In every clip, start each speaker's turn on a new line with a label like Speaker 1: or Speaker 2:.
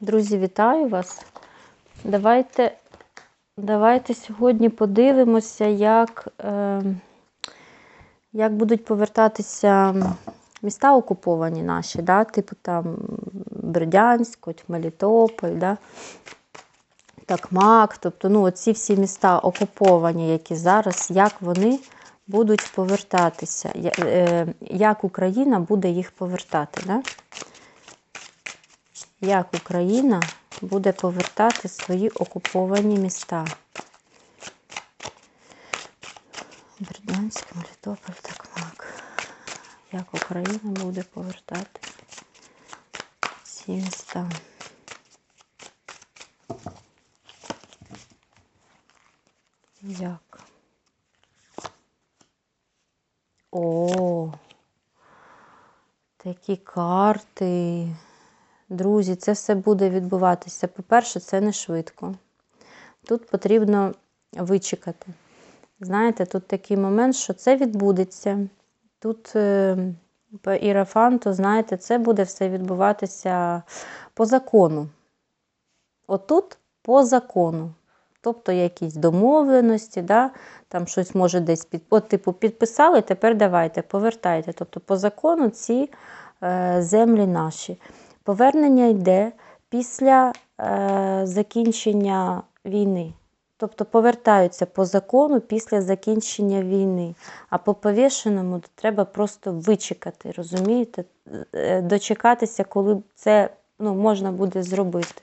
Speaker 1: Друзі, вітаю вас. Давайте, давайте сьогодні подивимося, як, е, як будуть повертатися міста окуповані наші, да? типу там Бердянськ, Мелітополь, да? Такмак. Тобто, ну, оці всі міста окуповані, які зараз, як вони будуть повертатися, е, як Україна буде їх повертати. Да? Як Україна буде повертати свої окуповані міста. Бердянськ, Мелітополь, Такмак. Як Україна буде повертати ці міста. Як? О, такі карти. Друзі, це все буде відбуватися. По-перше, це не швидко. Тут потрібно вичекати. Знаєте, тут такий момент, що це відбудеться. Тут е, по ірафанту, знаєте, це буде все відбуватися по закону. Отут по закону. Тобто якісь домовленості, да? там щось може десь під. От, типу, підписали, тепер давайте, повертайте. Тобто, по закону ці е, землі наші. Повернення йде після е, закінчення війни. Тобто повертаються по закону після закінчення війни. А по повішеному треба просто вичекати, розумієте? Е, Дочекатися, коли це ну, можна буде зробити.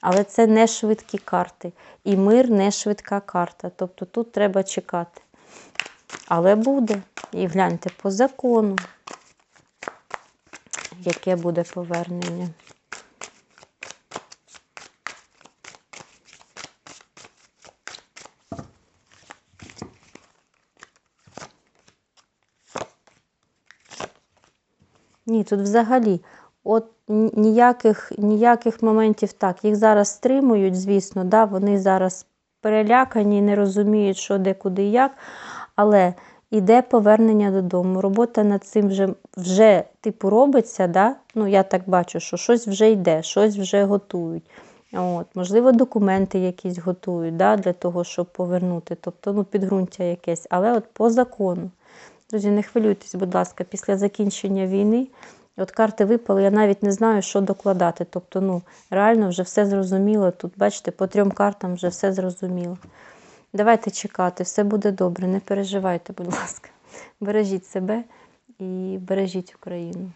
Speaker 1: Але це не швидкі карти. І мир не швидка карта. Тобто тут треба чекати. Але буде. І гляньте по закону яке буде повернення. Ні, тут взагалі от ніяких, ніяких моментів так. Їх зараз стримують, звісно, да, вони зараз перелякані, не розуміють, що де, куди, як. Але іде повернення додому. Робота над цим вже, вже типу робиться. Да? Ну, я так бачу, що щось вже йде, щось вже готують. От, можливо, документи якісь готують да, для того, щоб повернути. Тобто ну, підґрунтя якесь. Але от по закону. Друзі, не хвилюйтесь, будь ласка, після закінчення війни. От карти випали, я навіть не знаю, що докладати. Тобто, ну, реально вже все зрозуміло. Тут, бачите, по трьом картам вже все зрозуміло. Давайте чекати, все буде добре, не переживайте, будь ласка. Бережіть себе і бережіть Україну.